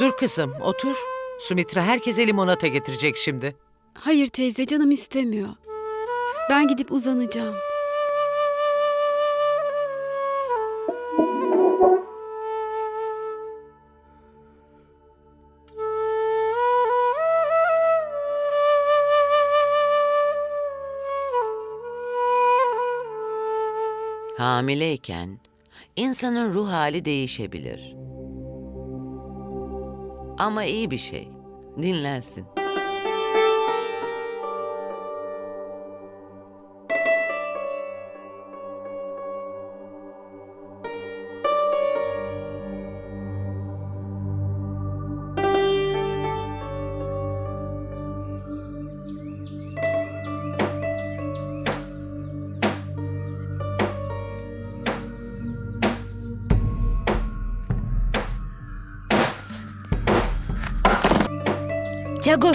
Dur kızım otur. Sumitra herkese limonata getirecek şimdi. Hayır teyze canım istemiyor. Ben gidip uzanacağım. Hamileyken insanın ruh hali değişebilir. Ama iyi bir şey. Dinlensin. Cagu.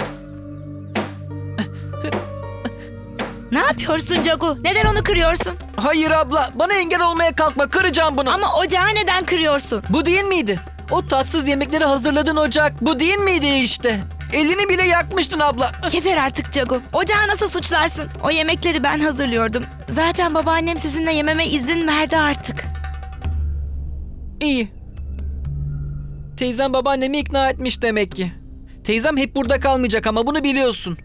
ne yapıyorsun Cagu? Neden onu kırıyorsun? Hayır abla bana engel olmaya kalkma kıracağım bunu. Ama ocağı neden kırıyorsun? Bu değil miydi? O tatsız yemekleri hazırladığın ocak bu değil miydi işte? Elini bile yakmıştın abla. Yeter artık Cagu. Ocağı nasıl suçlarsın? O yemekleri ben hazırlıyordum. Zaten babaannem sizinle yememe izin verdi artık. İyi. Teyzem babaannemi ikna etmiş demek ki. Teyzem hep burada kalmayacak ama bunu biliyorsun.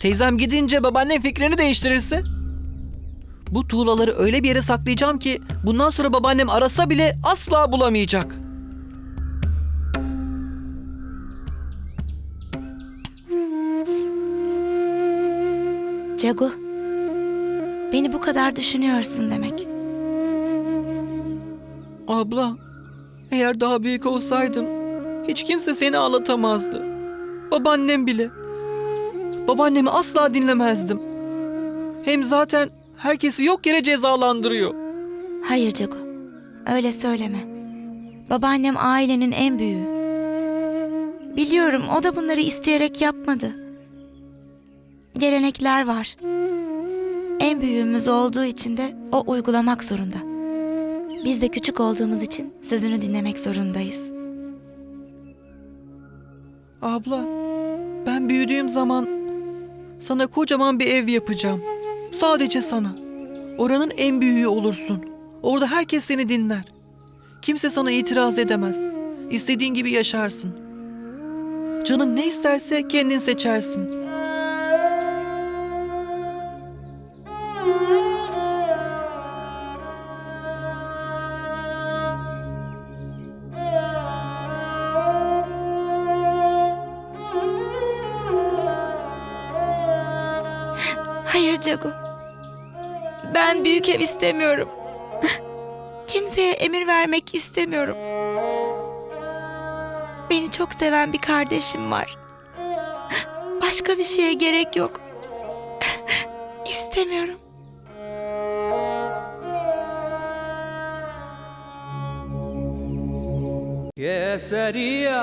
Teyzem gidince babaannem fikrini değiştirirse? Bu tuğlaları öyle bir yere saklayacağım ki bundan sonra babaannem arasa bile asla bulamayacak. Cagu. Beni bu kadar düşünüyorsun demek. Abla, eğer daha büyük olsaydın hiç kimse seni ağlatamazdı. Babaannem bile. Babaannemi asla dinlemezdim. Hem zaten herkesi yok yere cezalandırıyor. Hayır Cagu. Öyle söyleme. Babaannem ailenin en büyüğü. Biliyorum o da bunları isteyerek yapmadı. Gelenekler var. En büyüğümüz olduğu için de o uygulamak zorunda. Biz de küçük olduğumuz için sözünü dinlemek zorundayız. Abla, ben büyüdüğüm zaman sana kocaman bir ev yapacağım. Sadece sana. Oranın en büyüğü olursun. Orada herkes seni dinler. Kimse sana itiraz edemez. İstediğin gibi yaşarsın. Canın ne isterse kendin seçersin. Hayır Cagu. Ben büyük ev istemiyorum. Kimseye emir vermek istemiyorum. Beni çok seven bir kardeşim var. Başka bir şeye gerek yok. İstemiyorum. Keseria